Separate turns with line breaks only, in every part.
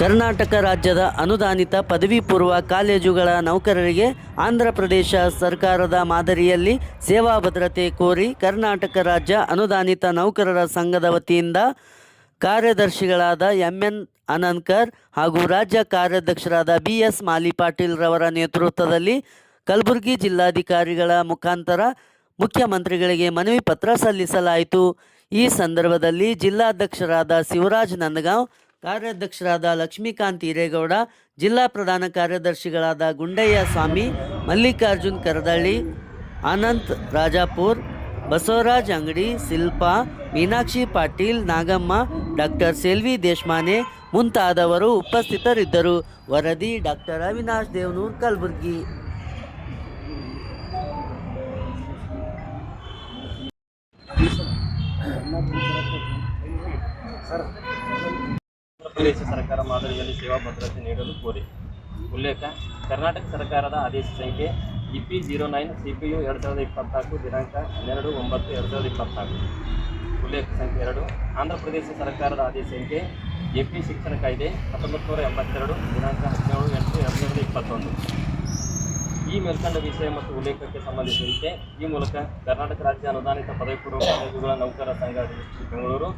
ಕರ್ನಾಟಕ ರಾಜ್ಯದ ಅನುದಾನಿತ ಪದವಿ ಪೂರ್ವ ಕಾಲೇಜುಗಳ ನೌಕರರಿಗೆ ಆಂಧ್ರ ಪ್ರದೇಶ ಸರ್ಕಾರದ ಮಾದರಿಯಲ್ಲಿ ಸೇವಾ ಭದ್ರತೆ ಕೋರಿ ಕರ್ನಾಟಕ ರಾಜ್ಯ ಅನುದಾನಿತ ನೌಕರರ ಸಂಘದ ವತಿಯಿಂದ ಕಾರ್ಯದರ್ಶಿಗಳಾದ ಎಂಎನ್ ಅನನ್ಕರ್ ಹಾಗೂ ರಾಜ್ಯ ಕಾರ್ಯಾಧ್ಯಕ್ಷರಾದ ಬಿ ಎಸ್ ಮಾಲಿ ಪಾಟೀಲ್ ರವರ ನೇತೃತ್ವದಲ್ಲಿ ಕಲಬುರಗಿ ಜಿಲ್ಲಾಧಿಕಾರಿಗಳ ಮುಖಾಂತರ ಮುಖ್ಯಮಂತ್ರಿಗಳಿಗೆ ಮನವಿ ಪತ್ರ ಸಲ್ಲಿಸಲಾಯಿತು. ಈ ಸಂದರ್ಭದಲ್ಲಿ ಜಿಲ್ಲಾಧ್ಯಕ್ಷರಾದ ಶಿವರಾಜ್ ನಂದಗಾಂವ್ ಕಾರ್ಯಾಧ್ಯಕ್ಷರಾದ ಲಕ್ಷ್ಮೀಕಾಂತ್ ಹಿರೇಗೌಡ, ಜಿಲ್ಲಾ ಪ್ರಧಾನ ಕಾರ್ಯದರ್ಶಿಗಳಾದ ಗುಂಡಯ್ಯ ಸ್ವಾಮಿ, ಮಲ್ಲಿಕಾರ್ಜುನ್ ಕರದಳ್ಳಿ, ಅನಂತ್ ರಾಜಾಪುರ್, ಬಸವರಾಜ್ ಅಂಗಡಿ, ಶಿಲ್ಪಾ, ಮೀನಾಕ್ಷಿ ಪಾಟೀಲ್, ನಾಗಮ್ಮ, ಡಾಕ್ಟರ್ ಸೆಲ್ವಿ ದೇಶಮಾನೆ ಮುಂತಾದವರು ಉಪಸ್ಥಿತರಿದ್ದರು. ವರದಿ ಡಾಕ್ಟರ್ ಅವಿನಾಶ್ ದೇವನೂರ್, ಕಲಬುರ್ಗಿ.
ಆಂಧ್ರ ಪ್ರದೇಶ ಸರ್ಕಾರ ಮಾದರಿಯಲ್ಲಿ ಸೇವಾ ಭದ್ರತೆ ನೀಡಲು ಕೋರಿ. ಉಲ್ಲೇಖ, ಕರ್ನಾಟಕ ಸರ್ಕಾರದ ಆದೇಶ ಸಂಖ್ಯೆ EP zero nine C P U ಎರಡು ಸಾವಿರದ ಇಪ್ಪತ್ನಾಲ್ಕು, ದಿನಾಂಕ ಹನ್ನೆರಡು ಒಂಬತ್ತು ಎರಡು ಸಾವಿರದ ಇಪ್ಪತ್ನಾಲ್ಕು. ಉಲ್ಲೇಖ ಸಂಖ್ಯೆ ಎರಡು, ಆಂಧ್ರ ಪ್ರದೇಶ ಸರ್ಕಾರದ ಆದೇಶ ಸಂಖ್ಯೆ ಎ ಪಿ ಶಿಕ್ಷಣ ಕಾಯ್ದೆ ಹತ್ತೊಂಬತ್ತು ನೂರ ಎಂಬತ್ತೆರಡು, ದಿನಾಂಕ ಹದಿನೇಳು ಎಂಟು ಎರಡು ಸಾವಿರದ ಇಪ್ಪತ್ತೊಂದು. ಈ ಮೇಲ್ಕಂಡ ವಿಷಯ ಮತ್ತು ಉಲ್ಲೇಖಕ್ಕೆ ಸಂಬಂಧಿಸಿದಂತೆ ಈ ಮೂಲಕ ಕರ್ನಾಟಕ ರಾಜ್ಯ ಅನುದಾನಿತ ಪದವಿ ಪೂರ್ವ ಕಾಲೇಜುಗಳ ನೌಕರರ ಸಂಘ ಬೆಂಗಳೂರು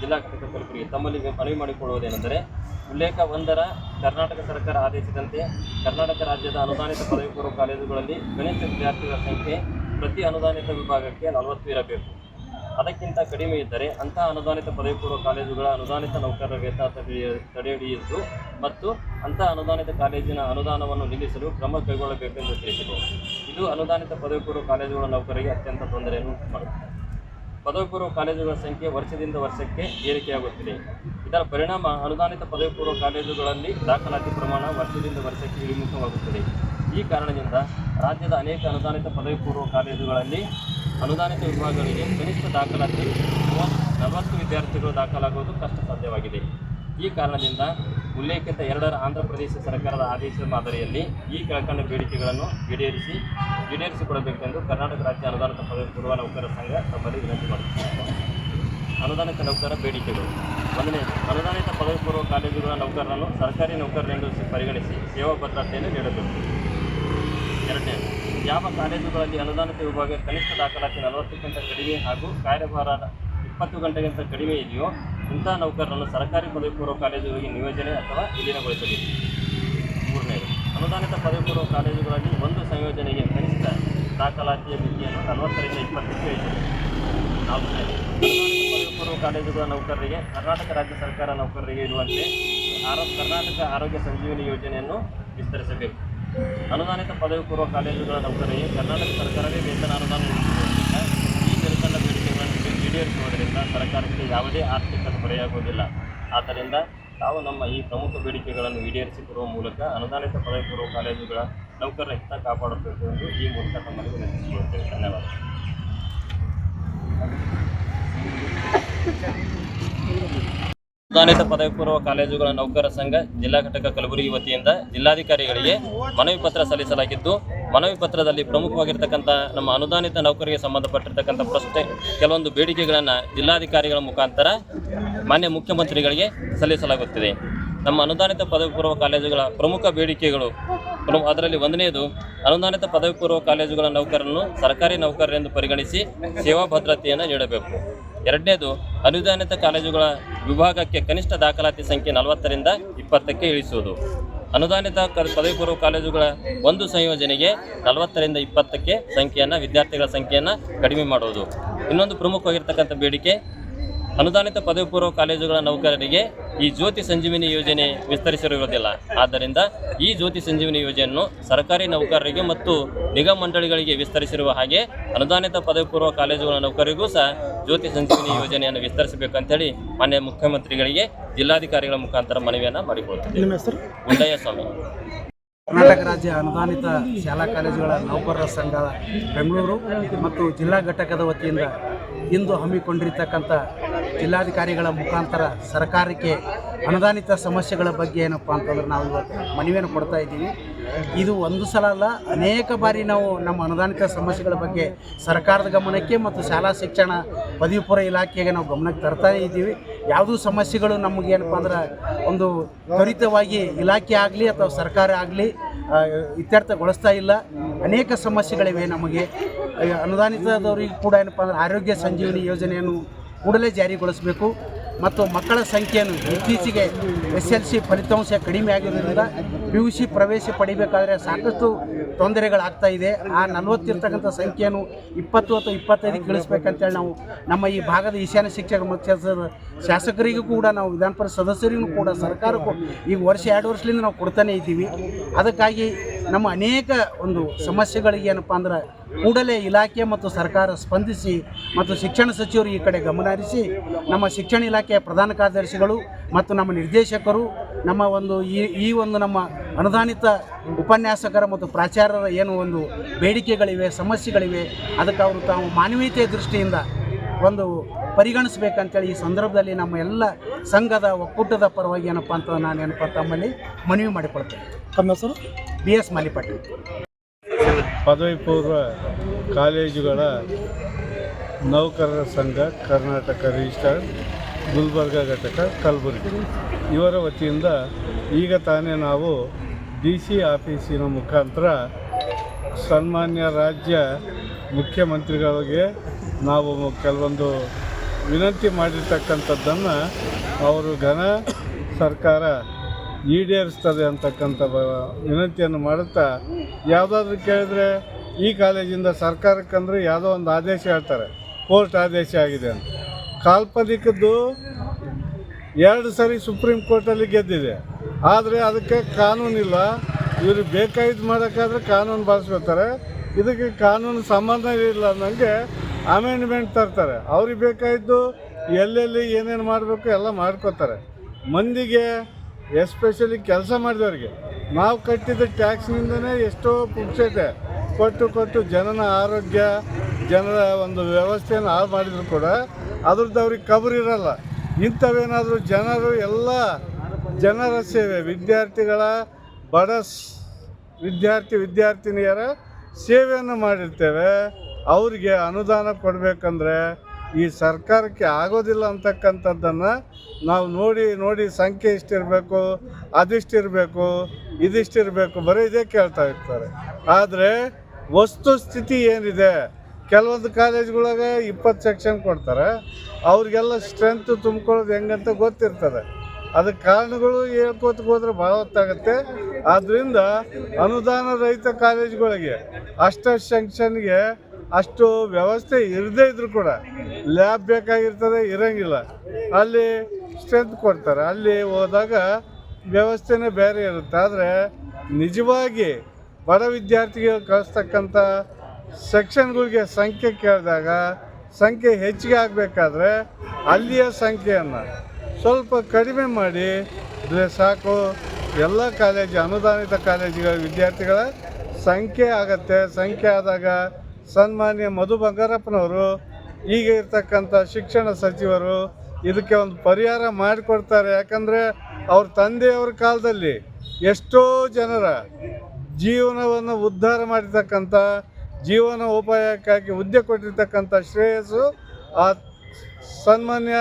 ಜಿಲ್ಲಾ ಘಟಕ ಕಲಬುರಗಿ ತಮ್ಮಲ್ಲಿ ಮನವಿ ಮಾಡಿಕೊಳ್ಳುವುದೇನೆಂದರೆ ಉಲ್ಲೇಖ ಒಂದರ ಕರ್ನಾಟಕ ಸರ್ಕಾರ ಆದೇಶದಂತೆ ಕರ್ನಾಟಕ ರಾಜ್ಯದ ಅನುದಾನಿತ ಪದವಿ ಪೂರ್ವ ಕಾಲೇಜುಗಳಲ್ಲಿ ಗಣಿತ ವಿದ್ಯಾರ್ಥಿಗಳ ಸಂಖ್ಯೆ ಪ್ರತಿ ಅನುದಾನಿತ ವಿಭಾಗಕ್ಕೆ ನಲವತ್ತು ಇರಬೇಕು. ಅದಕ್ಕಿಂತ ಕಡಿಮೆ ಇದ್ದರೆ ಅಂತಹ ಅನುದಾನಿತ ಪದವಿ ಪೂರ್ವ ಕಾಲೇಜುಗಳ ಅನುದಾನಿತ ನೌಕರರ ವೇತನ ತಡೆಯ ತಡೆಹಿಡಿಯುವುದು ಮತ್ತು ಅಂತಹ ಅನುದಾನಿತ ಕಾಲೇಜಿನ ಅನುದಾನವನ್ನು ನಿಲ್ಲಿಸಲು ಕ್ರಮ ಕೈಗೊಳ್ಳಬೇಕೆಂದು ತಿಳಿಸಿದೆ ಇದು ಅನುದಾನಿತ ಪದವಿ ಪೂರ್ವ ಕಾಲೇಜುಗಳ ನೌಕರರಿಗೆ ಅತ್ಯಂತ ತೊಂದರೆಯನ್ನು ಮಾಡುತ್ತದೆ ಪದವಿ ಪೂರ್ವ ಕಾಲೇಜುಗಳ ಸಂಖ್ಯೆ ವರ್ಷದಿಂದ ವರ್ಷಕ್ಕೆ ಏರಿಕೆಯಾಗುತ್ತಿದೆ. ಇದರ ಪರಿಣಾಮ ಅನುದಾನಿತ ಪದವಿ ಪೂರ್ವ ಕಾಲೇಜುಗಳಲ್ಲಿ ದಾಖಲಾತಿ ಪ್ರಮಾಣ ವರ್ಷದಿಂದ ವರ್ಷಕ್ಕೆ ಇಳಿಮುಖವಾಗುತ್ತದೆ. ಈ ಕಾರಣದಿಂದ ರಾಜ್ಯದ ಅನೇಕ ಅನುದಾನಿತ ಪದವಿ ಪೂರ್ವ ಕಾಲೇಜುಗಳಲ್ಲಿ ಅನುದಾನಿತ ವಿಭಾಗಗಳಿಗೆ ಕನಿಷ್ಠ ದಾಖಲಾತಿ ಮೂವತ್ತು ನಲವತ್ತು ವಿದ್ಯಾರ್ಥಿಗಳು ದಾಖಲಾಗುವುದು ಕಷ್ಟ ಸಾಧ್ಯವಾಗಿದೆ ಈ ಕಾರಣದಿಂದ ಉಲ್ಲೇಖಿತ ಎರಡರ ಆಂಧ್ರ ಪ್ರದೇಶ ಸರ್ಕಾರದ ಆದೇಶದ ಮಾದರಿಯಲ್ಲಿ ಈ ಕೆಳಕಂಡ ಬೇಡಿಕೆಗಳನ್ನು ಈಡೇರಿಸಿ, ಈಡೇರಿಸಿಕೊಡಬೇಕೆಂದು ಕರ್ನಾಟಕ ರಾಜ್ಯ ಅನುದಾನಿತ ಪೂರ್ವ ನೌಕರರ ಸಂಘ ತಮ್ಮಲ್ಲಿ ವಿನಂತಿ ಮಾಡುತ್ತಿದೆ ಅನುದಾನಿತ ನೌಕರರ ಬೇಡಿಕೆಗಳು. ಒಂದನೇ, ಅನುದಾನಿತ ಪದವಿ ಪೂರ್ವ ಕಾಲೇಜುಗಳ ನೌಕರರನ್ನು ಸರ್ಕಾರಿ ನೌಕರರೆಂದು ಪರಿಗಣಿಸಿ ಸೇವಾ ಭದ್ರತೆಯನ್ನು ನೀಡಬೇಕು. ಎರಡನೇ, ಯಾವ ಕಾಲೇಜುಗಳಲ್ಲಿ ಅನುದಾನಿತ ವಿಭಾಗ ಕನಿಷ್ಠ ದಾಖಲಾತಿ ನಲವತ್ತಕ್ಕಿಂತ ಕಡಿಮೆ ಹಾಗೂ ಕಾರ್ಯಭಾರ ಇಪ್ಪತ್ತು ಗಂಟೆಗಿಂತ ಕಡಿಮೆ ಇದೆಯೋ ಇಂತಹ ನೌಕರರನ್ನು ಸರ್ಕಾರಿ ಪದವಿ ಪೂರ್ವ ಕಾಲೇಜುಗಳಿಗೆ ನಿಯೋಜನೆ ಅಥವಾ ವಿಲೀನಗೊಳಿಸಬೇಕು. ಮೂರನೇದು, ಅನುದಾನಿತ ಪದವಿ ಪೂರ್ವ ಕಾಲೇಜುಗಳಲ್ಲಿ ಒಂದು ಸಂಯೋಜನೆಗೆ ಕನಿಷ್ಠ ದಾಖಲಾತಿಯ ಮಿತಿಯನ್ನು ನಲವತ್ತರಿಂದ ಇಪ್ಪತ್ತಕ್ಕೆ ಇಳಿಸಬೇಕು. ನಾಲ್ಕನೇದು ಪದವಿ ಪೂರ್ವ ಕಾಲೇಜುಗಳ ನೌಕರರಿಗೆ ಕರ್ನಾಟಕ ರಾಜ್ಯ ಸರ್ಕಾರ ನೌಕರರಿಗೆ ಇರುವಂತೆ ಆರೋ ಕರ್ನಾಟಕ ಆರೋಗ್ಯ ಸಂಜೀವಿನಿ ಯೋಜನೆಯನ್ನು ವಿಸ್ತರಿಸಬೇಕು. ಅನುದಾನಿತ ಪದವಿ ಪೂರ್ವ ಕಾಲೇಜುಗಳ ನೌಕರರಿಗೆ ಕರ್ನಾಟಕ ಸರ್ಕಾರವೇ ವೇತನ ಅನುದಾನ ಈ ಮೇಲ್ಕಂಡ ಈಡೇರಿಸುವುದರಿಂದ ಸರ್ಕಾರಕ್ಕೆ ಯಾವುದೇ ಆರ್ಥಿಕ ಹೊರೆಯಾಗುವುದಿಲ್ಲ. ಆದ್ದರಿಂದ ತಾವು ನಮ್ಮ ಈ ಪ್ರಮುಖ ಬೇಡಿಕೆಗಳನ್ನು ಈಡೇರಿಸಿಕೊಡುವ ಮೂಲಕ ಅನುದಾನಿತ ಪದವಿ ಪೂರ್ವ ಕಾಲೇಜುಗಳ ನೌಕರರ ಹಿತ ಕಾಪಾಡಬೇಕು ಎಂದು ಈ ಮೂಲಕ ತಮ್ಮಲ್ಲಿ ವಿನಂತಿಸಿಕೊಳ್ಳುತ್ತೇವೆ. ಧನ್ಯವಾದ. ಅನುದಾನಿತ ಪದವಿ ಪೂರ್ವ ಕಾಲೇಜುಗಳ ನೌಕರ ಸಂಘ ಜಿಲ್ಲಾ ಘಟಕ ಕಲಬುರಗಿ ವತಿಯಿಂದ ಜಿಲ್ಲಾಧಿಕಾರಿಗಳಿಗೆ ಮನವಿ ಪತ್ರ ಸಲ್ಲಿಸಲಾಗಿದ್ದು ಮನವಿ ಪತ್ರದಲ್ಲಿ ಪ್ರಮುಖವಾಗಿರ್ತಕ್ಕಂಥ ನಮ್ಮ ಅನುದಾನಿತ ನೌಕರಿಗೆ ಸಂಬಂಧಪಟ್ಟಿರ್ತಕ್ಕಂಥ ಪ್ರಶ್ನೆ, ಕೆಲವೊಂದು ಬೇಡಿಕೆಗಳನ್ನು ಜಿಲ್ಲಾಧಿಕಾರಿಗಳ ಮುಖಾಂತರ ಮಾನ್ಯ ಮುಖ್ಯಮಂತ್ರಿಗಳಿಗೆ ಸಲ್ಲಿಸಲಾಗುತ್ತಿದೆ. ನಮ್ಮ ಅನುದಾನಿತ ಪದವಿ ಪೂರ್ವ ಕಾಲೇಜುಗಳ ಪ್ರಮುಖ ಬೇಡಿಕೆಗಳು ಅದರಲ್ಲಿ ಒಂದನೆಯದು ಅನುದಾನಿತ ಪದವಿ ಪೂರ್ವ ಕಾಲೇಜುಗಳ ನೌಕರರನ್ನು ಸರ್ಕಾರಿ ನೌಕರರೆಂದು ಪರಿಗಣಿಸಿ ಸೇವಾ ಭದ್ರತೆಯನ್ನು ನೀಡಬೇಕು. ಎರಡನೇದು, ಅನುದಾನಿತ ಕಾಲೇಜುಗಳ ವಿಭಾಗಕ್ಕೆ ಕನಿಷ್ಠ ದಾಖಲಾತಿ ಸಂಖ್ಯೆ ನಲವತ್ತರಿಂದ ಇಪ್ಪತ್ತಕ್ಕೆ ಇಳಿಸುವುದು. ಅನುದಾನಿತ ಪದವಿ ಪೂರ್ವ ಕಾಲೇಜುಗಳ ಒಂದು ಸಂಯೋಜನೆಗೆ ನಲವತ್ತರಿಂದ ಇಪ್ಪತ್ತಕ್ಕೆ ಸಂಖ್ಯೆಯನ್ನು, ವಿದ್ಯಾರ್ಥಿಗಳ ಸಂಖ್ಯೆಯನ್ನು ಕಡಿಮೆ ಮಾಡುವುದು. ಇನ್ನೊಂದು ಪ್ರಮುಖವಾಗಿರ್ತಕ್ಕಂಥ ಬೇಡಿಕೆ ಅನುದಾನಿತ ಪದವಿ ಪೂರ್ವ ಕಾಲೇಜುಗಳ ನೌಕರರಿಗೆ ಈ ಜ್ಯೋತಿ ಸಂಜೀವಿನಿ ಯೋಜನೆ ವಿಸ್ತರಿಸಿರುವುದಿಲ್ಲ. ಆದ್ದರಿಂದ ಈ ಜ್ಯೋತಿ ಸಂಜೀವಿನಿ ಯೋಜನೆಯನ್ನು ಸರ್ಕಾರಿ ನೌಕರರಿಗೆ ಮತ್ತು ನಿಗಮ ಮಂಡಳಿಗಳಿಗೆ ವಿಸ್ತರಿಸಿರುವ ಹಾಗೆ ಅನುದಾನಿತ ಪದವಿ ಪೂರ್ವ ಕಾಲೇಜುಗಳ ನೌಕರರಿಗೂ ಸಹ ಜ್ಯೋತಿ ಸಂಜೀವಿನಿ ಯೋಜನೆಯನ್ನು ವಿಸ್ತರಿಸಬೇಕಂತೇಳಿ ಮಾನ್ಯ ಮುಖ್ಯಮಂತ್ರಿಗಳಿಗೆ ಜಿಲ್ಲಾಧಿಕಾರಿಗಳ ಮುಖಾಂತರ ಮನವಿಯನ್ನು ಮಾಡಿಕೊಳ್ತೀವಿ. ಗುಂಡಯ್ಯ ಸ್ವಾಮಿ.
ಕರ್ನಾಟಕ ರಾಜ್ಯ ಅನುದಾನಿತ ಶಾಲಾ ಕಾಲೇಜುಗಳ ನೌಕರರ ಸಂಘ ಬೆಂಗಳೂರು ಮತ್ತು ಜಿಲ್ಲಾ ಘಟಕದ ವತಿಯಿಂದ ಇಂದು ಹಮ್ಮಿಕೊಂಡಿರ್ತಕ್ಕಂಥ ಜಿಲ್ಲಾಧಿಕಾರಿಗಳ ಮುಖಾಂತರ ಸರ್ಕಾರಕ್ಕೆ ಅನುದಾನಿತ ಸಮಸ್ಯೆಗಳ ಬಗ್ಗೆ ಏನಪ್ಪ ಅಂತಂದ್ರೆ ನಾವು ಇವತ್ತು ಮನವಿಯನ್ನು ಕೊಡ್ತಾ ಇದ್ದೀವಿ. ಇದು ಒಂದು ಸಲ ಅಲ್ಲ, ಅನೇಕ ಬಾರಿ ನಾವು ನಮ್ಮ ಅನುದಾನಿತ ಸಮಸ್ಯೆಗಳ ಬಗ್ಗೆ ಸರ್ಕಾರದ ಗಮನಕ್ಕೆ ಮತ್ತು ಶಾಲಾ ಶಿಕ್ಷಣ ಪದವಿ ಇಲಾಖೆಗೆ ನಾವು ಗಮನಕ್ಕೆ ತರ್ತಾ ಇದ್ದೀವಿ. ಯಾವುದೂ ಸಮಸ್ಯೆಗಳು ನಮಗೇನಪ್ಪ ಅಂದ್ರೆ ಒಂದು ತ್ವರಿತವಾಗಿ ಇಲಾಖೆ ಆಗಲಿ ಅಥವಾ ಸರ್ಕಾರ ಆಗಲಿ ಇತ್ಯರ್ಥಗೊಳಿಸ್ತಾ ಇಲ್ಲ. ಅನೇಕ ಸಮಸ್ಯೆಗಳಿವೆ ನಮಗೆ. ಅನುದಾನಿತದವರಿಗೆ ಕೂಡ ಏನಪ್ಪ ಅಂದ್ರೆ ಆರೋಗ್ಯ ಸಂಜೀವನಿ ಯೋಜನೆಯನ್ನು ಕೂಡಲೇ ಜಾರಿಗೊಳಿಸಬೇಕು. ಮತ್ತು ಮಕ್ಕಳ ಸಂಖ್ಯೆಯನ್ನು ಇತ್ತೀಚೆಗೆ ಎಸ್ ಎಲ್ ಸಿ ಫಲಿತಾಂಶ ಕಡಿಮೆ ಆಗಿರೋದ್ರಿಂದ ಪಿ ಯು ಸಿ ಪ್ರವೇಶ ಪಡಿಬೇಕಾದ್ರೆ ಸಾಕಷ್ಟು ತೊಂದರೆಗಳಾಗ್ತಾ ಇದೆ. ಆ ನಲವತ್ತಿರ್ತಕ್ಕಂಥ ಸಂಖ್ಯೆಯನ್ನು ಇಪ್ಪತ್ತು ಅಥವಾ ಇಪ್ಪತ್ತೈದು ಇಳಿಸ್ಬೇಕಂತೇಳಿ ನಾವು ನಮ್ಮ ಈ ಭಾಗದ ಈಶಾನ್ಯ ಶಿಕ್ಷಕ ಮತ್ತು ಶಾಸಕರಿಗೂ ಕೂಡ ನಾವು ವಿಧಾನ ಪರಿಷತ್ ಸದಸ್ಯರಿಗೂ ಕೂಡ ಸರ್ಕಾರಕ್ಕೂ ಈಗ ವರ್ಷ ಎರಡು ವರ್ಷದಿಂದ ನಾವು ಕೊಡ್ತಾನೆ ಇದ್ದೀವಿ. ಅದಕ್ಕಾಗಿ ನಮ್ಮ ಅನೇಕ ಒಂದು ಸಮಸ್ಯೆಗಳಿಗೆ ಏನಪ್ಪ ಅಂದ್ರೆ ಕೂಡಲೇ ಇಲಾಖೆ ಮತ್ತು ಸರ್ಕಾರ ಸ್ಪಂದಿಸಿ ಮತ್ತು ಶಿಕ್ಷಣ ಸಚಿವರು ಈ ಕಡೆ ಗಮನ ಹರಿಸಿ ನಮ್ಮ ಶಿಕ್ಷಣ ಇಲಾಖೆಯ ಪ್ರಧಾನ ಕಾರ್ಯದರ್ಶಿಗಳು ಮತ್ತು ನಮ್ಮ ನಿರ್ದೇಶಕರು, ನಮ್ಮ ಒಂದು ಈ ಈ ಒಂದು ನಮ್ಮ ಅನುದಾನಿತ ಉಪನ್ಯಾಸಕರ ಮತ್ತು ಪ್ರಾಚಾರ್ಯರ ಏನು ಒಂದು ಬೇಡಿಕೆಗಳಿವೆ, ಸಮಸ್ಯೆಗಳಿವೆ, ಅದಕ್ಕೆ ಅವರು ತಾವು ಮಾನವೀಯತೆಯ ದೃಷ್ಟಿಯಿಂದ ಒಂದು ಪರಿಗಣಿಸ್ಬೇಕಂತೇಳಿ ಈ ಸಂದರ್ಭದಲ್ಲಿ ನಮ್ಮ ಎಲ್ಲ ಸಂಘದ ಒಕ್ಕೂಟದ ಪರವಾಗಿ ಏನಪ್ಪ ಅಂತ ನಾನು ಏನಪ್ಪ ತಮ್ಮಲ್ಲಿ ಮನವಿ ಮಾಡಿಕೊಳ್ತೇನೆ.
ತಮ್ಮ ಹೆಸರು?
ಬಿ ಎಸ್ ಮಲಿಪಟ್ಟಿ
ಪದವಿ ಪೂರ್ವ ಕಾಲೇಜುಗಳ ನೌಕರರ ಸಂಘ ಕರ್ನಾಟಕ ರಿಜಿಸ್ಟರ್ ಗುಲ್ಬರ್ಗ ಘಟಕ ಕಲಬುರಗಿ. ಇವರ ವತಿಯಿಂದ ಈಗ ತಾನೇ ನಾವು ಡಿ ಸಿ ಆಫೀಸಿನ ಮುಖಾಂತರ ಸನ್ಮಾನ್ಯ ರಾಜ್ಯ ಮುಖ್ಯಮಂತ್ರಿಗಳಿಗೆ ನಾವು ಕೆಲವೊಂದು ವಿನಂತಿ ಮಾಡಿರ್ತಕ್ಕಂಥದ್ದನ್ನು ಅವರು ಘನ ಸರ್ಕಾರ ಈಡೇರಿಸ್ತದೆ ಅಂತಕ್ಕಂಥ ವಿನಂತಿಯನ್ನು ಮಾಡುತ್ತಾ, ಯಾವುದಾದ್ರೂ ಕೇಳಿದ್ರೆ ಈ ಕಾಲೇಜಿಂದ ಸರ್ಕಾರಕ್ಕಂದ್ರೆ ಯಾವುದೋ ಒಂದು ಆದೇಶ ಹೇಳ್ತಾರೆ, ಕೋರ್ಟ್ ಆದೇಶ ಆಗಿದೆ ಅಂತ. ಕಾಲ್ಪನಿಕದ್ದು ಎರಡು ಸರಿ ಸುಪ್ರೀಂ ಕೋರ್ಟಲ್ಲಿ ಗೆದ್ದಿದೆ. ಆದರೆ ಅದಕ್ಕೆ ಕಾನೂನಿಲ್ಲ. ಇವರು ಬೇಕಾಯ್ದು ಮಾಡೋಕ್ಕಾದ್ರೆ ಕಾನೂನು ಬಳಸ್ಕೊತಾರೆ ಇದಕ್ಕೆ ಕಾನೂನು ಸಂಬಂಧ ಇಲ್ಲ ಅನ್ನಂಗೆ ಅಮೆಂಡ್ಮೆಂಟ್ ತರ್ತಾರೆ. ಅವ್ರಿಗೆ ಬೇಕಾಯಿದ್ದು ಎಲ್ಲೆಲ್ಲಿ ಏನೇನು ಮಾಡಬೇಕು ಎಲ್ಲ ಮಾಡ್ಕೋತಾರೆ. ಮಂದಿಗೆ ಎಸ್ಪೆಷಲಿ ಕೆಲಸ ಮಾಡಿದವ್ರಿಗೆ. ನಾವು ಕಟ್ಟಿದ ಟ್ಯಾಕ್ಸ್ನಿಂದನೇ ಎಷ್ಟೋ ಪುಕ್ಷತೆ ಕೊಟ್ಟು ಕೊಟ್ಟು ಜನನ ಆರೋಗ್ಯ, ಜನರ ಒಂದು ವ್ಯವಸ್ಥೆಯನ್ನು ಹಾಳು ಮಾಡಿದ್ರು ಕೂಡ ಅದ್ರದ್ದು ಅವ್ರಿಗೆ ಕಬರ್ ಇರಲ್ಲ. ಇಂಥವೇನಾದರೂ ಜನರು ಎಲ್ಲ ಜನರ ಸೇವೆ, ವಿದ್ಯಾರ್ಥಿಗಳ, ಬಡ ವಿದ್ಯಾರ್ಥಿ, ವಿದ್ಯಾರ್ಥಿನಿಯರ ಸೇವೆಯನ್ನು ಮಾಡಿರ್ತೇವೆ. ಅವರಿಗೆ ಅನುದಾನ ಕೊಡಬೇಕಂದ್ರೆ ಈ ಸರ್ಕಾರಕ್ಕೆ ಆಗೋದಿಲ್ಲ ಅಂತಕ್ಕಂಥದ್ದನ್ನು ನಾವು ನೋಡಿ ನೋಡಿ ಸಂಖ್ಯೆ ಇಷ್ಟಿರಬೇಕು, ಅದಿಷ್ಟಿರಬೇಕು, ಇದಿಷ್ಟಿರಬೇಕು, ಬರೀ ಇದೇ ಕೇಳ್ತಾ ಇರ್ತಾರೆ. ಆದರೆ ವಸ್ತುಸ್ಥಿತಿ ಏನಿದೆ? ಕೆಲವೊಂದು ಕಾಲೇಜ್ಗಳಾಗ ಇಪ್ಪತ್ತು ಸೆಕ್ಷನ್ ಕೊಡ್ತಾರೆ. ಅವ್ರಿಗೆಲ್ಲ ಸ್ಟ್ರೆಂತ್ ತುಂಬ್ಕೊಳ್ಳೋದು ಹೆಂಗಂತ ಗೊತ್ತಿರ್ತದೆ. ಅದಕ್ಕೆ ಕಾರಣಗಳು ಹೇಳ್ಕೋತ ಹೋದ್ರೆ ಭಾಳ ಹೊತ್ತಾಗುತ್ತೆ. ಆದ್ದರಿಂದ ಅನುದಾನ ರಹಿತ ಕಾಲೇಜ್ಗಳಿಗೆ ಅಷ್ಟ ಸೆಕ್ಷನ್ಗೆ ಅಷ್ಟು ವ್ಯವಸ್ಥೆ ಇರದೇ ಇದ್ರೂ ಕೂಡ ಲ್ಯಾಬ್ ಬೇಕಾಗಿರ್ತದೆ, ಇರಂಗಿಲ್ಲ. ಅಲ್ಲಿ ಸ್ಟ್ರೆಂತ್ ಕೊಡ್ತಾರೆ. ಅಲ್ಲಿ ಹೋದಾಗ ವ್ಯವಸ್ಥೆನೇ ಬೇರೆ ಇರುತ್ತೆ. ಆದರೆ ನಿಜವಾಗಿ ಬಡ ವಿದ್ಯಾರ್ಥಿಗೆ ಕಳಿಸ್ತಕ್ಕಂಥ ಸೆಕ್ಷನ್ಗಳಿಗೆ ಸಂಖ್ಯೆ ಕೇಳಿದಾಗ ಸಂಖ್ಯೆ ಹೆಚ್ಚಿಗೆ ಆಗಬೇಕಾದ್ರೆ ಅಲ್ಲಿಯ ಸಂಖ್ಯೆಯನ್ನು ಸ್ವಲ್ಪ ಕಡಿಮೆ ಮಾಡಿ ಸಾಕು. ಎಲ್ಲ ಕಾಲೇಜು ಅನುದಾನಿತ ಕಾಲೇಜುಗಳ ವಿದ್ಯಾರ್ಥಿಗಳ ಸಂಖ್ಯೆ ಆಗತ್ತೆ. ಸಂಖ್ಯೆ ಆದಾಗ ಸನ್ಮಾನ್ಯ ಮಧು ಬಂಗಾರಪ್ಪನವರು ಈಗ ಇರ್ತಕ್ಕಂಥ ಶಿಕ್ಷಣ ಸಚಿವರು ಇದಕ್ಕೆ ಒಂದು ಪರಿಹಾರ ಮಾಡಿಕೊಡ್ತಾರೆ. ಯಾಕಂದರೆ ಅವ್ರ ತಂದೆಯವ್ರ ಕಾಲದಲ್ಲಿ ಎಷ್ಟೋ ಜನರ ಜೀವನವನ್ನು ಉದ್ಧಾರ ಮಾಡಿರ್ತಕ್ಕಂಥ, ಜೀವನ ಉಪಾಯಕ್ಕಾಗಿ ಹುದ್ದೆ ಕೊಟ್ಟಿರ್ತಕ್ಕಂಥ ಶ್ರೇಯಸ್ಸು ಆ ಸನ್ಮಾನ್ಯ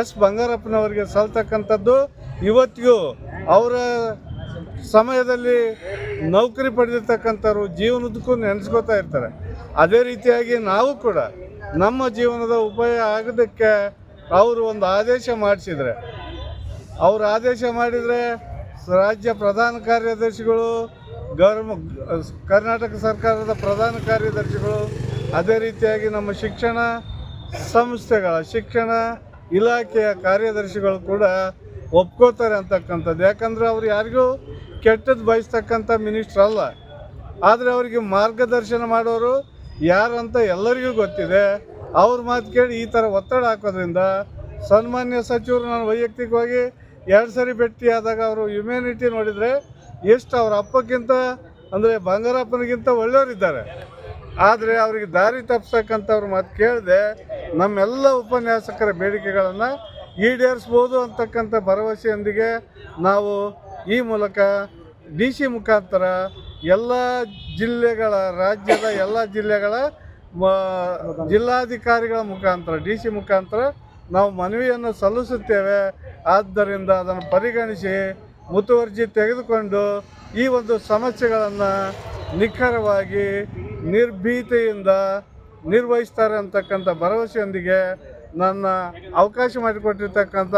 ಎಸ್ ಬಂಗಾರಪ್ಪನವರಿಗೆ ಸಲ್ತಕ್ಕಂಥದ್ದು. ಇವತ್ತಿಗೂ ಅವರ ಸಮಯದಲ್ಲಿ ನೌಕರಿ ಪಡೆದಿರ್ತಕ್ಕಂಥವ್ರು ಜೀವನದಕ್ಕೂ ನೆನೆಸ್ಕೋತಾ ಇರ್ತಾರೆ. ಅದೇ ರೀತಿಯಾಗಿ ನಾವು ಕೂಡ ನಮ್ಮ ಜೀವನದ ಉಪಾಯ ಆಗೋದಕ್ಕೆ ಅವರು ಒಂದು ಆದೇಶ ಮಾಡಿಸಿದರೆ. ಅವರು ಆದೇಶ ಮಾಡಿದರೆ ರಾಜ್ಯ ಪ್ರಧಾನ ಕಾರ್ಯದರ್ಶಿಗಳು ಗೌರ್ಮ ಕರ್ನಾಟಕ ಸರ್ಕಾರದ ಪ್ರಧಾನ ಕಾರ್ಯದರ್ಶಿಗಳು, ಅದೇ ರೀತಿಯಾಗಿ ನಮ್ಮ ಶಿಕ್ಷಣ ಸಂಸ್ಥೆಗಳ, ಶಿಕ್ಷಣ ಇಲಾಖೆಯ ಕಾರ್ಯದರ್ಶಿಗಳು ಕೂಡ ಒಪ್ಕೋತಾರೆ ಅಂತಕ್ಕಂಥದ್ದು. ಯಾಕಂದರೆ ಅವ್ರು ಯಾರಿಗೂ ಕೆಟ್ಟದ್ದು ಬಯಸ್ತಕ್ಕಂಥ ಮಿನಿಸ್ಟ್ರ್ ಅಲ್ಲ. ಆದರೆ ಅವರಿಗೆ ಮಾರ್ಗದರ್ಶನ ಮಾಡೋರು ಯಾರಂತ ಎಲ್ಲರಿಗೂ ಗೊತ್ತಿದೆ. ಅವ್ರ ಮಾತು ಕೇಳಿ ಈ ಥರ ಒತ್ತಡ ಹಾಕೋದ್ರಿಂದ ಸನ್ಮಾನ್ಯ ಸಚಿವರು ನಾನು ವೈಯಕ್ತಿಕವಾಗಿ ಎರಡು ಸರಿ ಭೇಟಿಯಾದಾಗ ಅವರು ಹ್ಯುಮ್ಯಾನಿಟಿ ನೋಡಿದರೆ ಎಷ್ಟು ಅವ್ರ ಅಪ್ಪಕ್ಕಿಂತ ಅಂದರೆ ಬಂಗಾರಪ್ಪನಿಗಿಂತ ಒಳ್ಳೆಯವರಿದ್ದಾರೆ. ಆದರೆ ಅವರಿಗೆ ದಾರಿ ತಪ್ಪಿಸ್ತಕ್ಕಂಥವ್ರ ಮಾತು ಕೇಳಿದೆ ನಮ್ಮೆಲ್ಲ ಉಪನ್ಯಾಸಕರ ಬೇಡಿಕೆಗಳನ್ನು ಈಡೇರಿಸ್ಬೋದು ಅಂತಕ್ಕಂಥ ಭರವಸೆಯೊಂದಿಗೆ ನಾವು ಈ ಮೂಲಕ ಡಿ ಸಿ ಮುಖಾಂತರ ಎಲ್ಲ ಜಿಲ್ಲೆಗಳ, ರಾಜ್ಯದ ಎಲ್ಲ ಜಿಲ್ಲೆಗಳ ಜಿಲ್ಲಾಧಿಕಾರಿಗಳ ಮುಖಾಂತರ, ಡಿ ಸಿ ಮುಖಾಂತರ ನಾವು ಮನವಿಯನ್ನು ಸಲ್ಲಿಸುತ್ತೇವೆ. ಆದ್ದರಿಂದ ಅದನ್ನು ಪರಿಗಣಿಸಿ ಮುತುವರ್ಜಿ ತೆಗೆದುಕೊಂಡು ಈ ಒಂದು ಸಮಸ್ಯೆಗಳನ್ನು ನಿಖರವಾಗಿ ನಿರ್ಭೀತೆಯಿಂದ ನಿರ್ವಹಿಸ್ತಾರೆ ಅಂತಕ್ಕಂಥ ಭರವಸೆಯೊಂದಿಗೆ ನನ್ನ ಅವಕಾಶ ಮಾಡಿಕೊಟ್ಟಿರ್ತಕ್ಕಂಥ